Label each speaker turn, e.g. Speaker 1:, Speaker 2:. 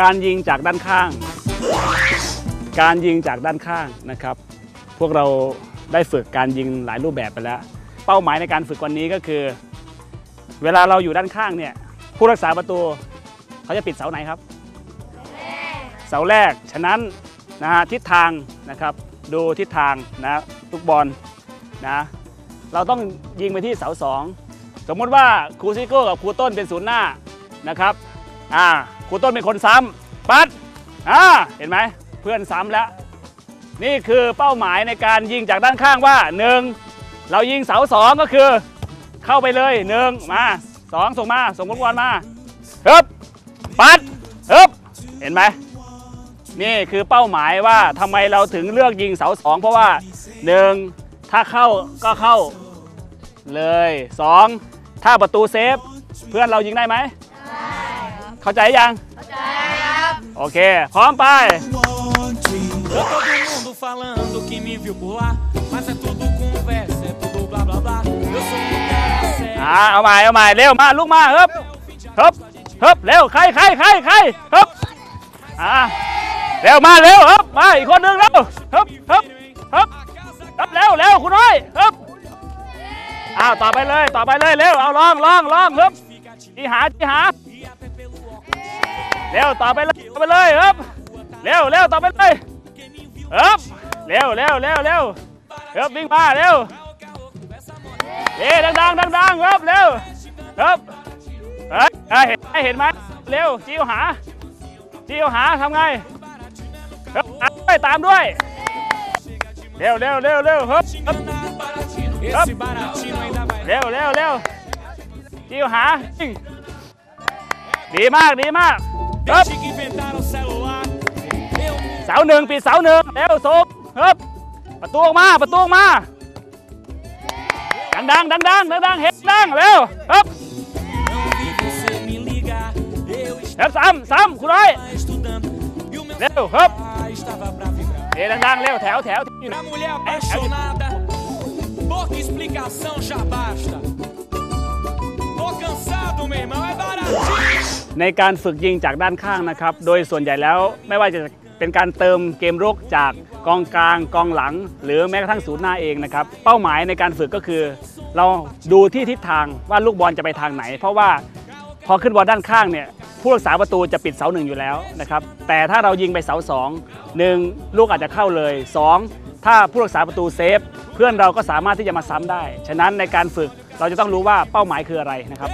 Speaker 1: การยิงจากด้านข้าง การยิงจากด้านข้างนะครับ พวกเราได้ฝึกการยิงหลายรูปแบบไปแล้ว เป้าหมายในการฝึกวันนี้ก็คือ เวลาเราอยู่ด้านข้างเนี่ยผู้รักษาประตูเขาจะปิดเสาไหนครับเสาแรกฉะนั้นนะฮะทิศทางนะครับ ดูทิศทางนะลูกบอลนะเราต้องยิงไปที่เสาสองสมมติว่าครูซิโก้กับครูต้นเป็นศูนย์หน้านะครับ อ่าครูต้นเป็นคนซ้ำปัดอ่าเห็นไหมเพื่อนซ้ำแล้ว นี่คือเป้าหมายในการยิงจากด้านข้างว่าหนึ่งเรายิงเสาสองก็คือ เข้าไปเลยหนึ่งมาสองส่งมา ส่งลูกบอลมาฮึบปัดฮึบเห็นไหมนี่คือเป้าหมายว่าทำไมเราถึงเลือกยิงเสาสองเพราะว่าหนึ่งถ้าเข้าก็เข้าเลยสองถ้าประตูเซฟ เพื่อนเรายิงได้ไหม เข้าใจยัง เข้าใจครับ โอเค พร้อมไป
Speaker 2: Tô todo mundo falando que me viu por lá, mas é tudo conversa, é tudo blá blá blá. Eu sou um cara sério.
Speaker 1: อ่าเอาใหม่เอาใหม่เร็วมาลุกมาฮึบฮึบฮึบเร็วใครใครใครใครฮึบอ่าเร็วมาเร็วฮึบมาอีกคนหนึงเร็วฮึบฮึบฮึบฮึบเร็วเร็วคุณน้อยฮึบอ้าวต่อไปเลยต่อไปเลยเร็วเอาลองลองลองฮึบจีหาจีหา เร็วต่อไปเลยต่อไปเลยฮึบเร็วเร็วต่อไปเลยฮึบเร็วเร็วเร็วเร็วฮึบวิ่งมาเร็วเอ๊ดังๆดังๆครับเร็วครับเฮ้ยเห็นไหมเห็นไหมเร็วจิ้วหาจิ้วหาทำไงครับตามด้วยตามด้วยเร็วเร็วเร็วเร็วครับครับเร็วเร็วเร็วจิ้วหาดีมากดีมาก ครับ
Speaker 2: Desde que inventaram o celular, eu
Speaker 1: เสาหนึ่งปิดเสาหนึ่งเร็วสูบครับ ประตูออกมาประตูออกมา ดังๆดังๆดังๆเห็นดังเร็วครับ
Speaker 2: não vi você me ligar. Eu
Speaker 1: เร็วซ้ำซ้ำคุณร้อย
Speaker 2: estava estudando e o meu
Speaker 1: เร็วครับ
Speaker 2: celular estava pra vibrar.
Speaker 1: เดี๋ยวดังๆเร็วแถวแถวที่อยู่
Speaker 2: Pra mulher
Speaker 1: ในการฝึกยิงจากด้านข้างนะครับ โดยส่วนใหญ่แล้วไม่ว่าจะเป็นการเติมเกมรุกจากกองกลาง กองหลัง หรือแม้กระทั่งศูนย์หน้าเองนะครับ เป้าหมายในการฝึกก็คือ เราดูที่ทิศทางว่าลูกบอลจะไปทางไหน เพราะว่าพอขึ้นบอลด้านข้างเนี่ยผู้รักษาประตูจะปิดเสาหนึ่งอยู่แล้วนะครับ แต่ถ้าเรายิงไปเสาสองหนึ่งลูกอาจจะเข้าเลยสองถ้าผู้รักษาประตูเซฟ เพื่อนเราก็สามารถที่จะมาซ้ำได้ ฉะนั้นในการฝึกเราจะต้องรู้ว่าเป้าหมายคืออะไรนะครับ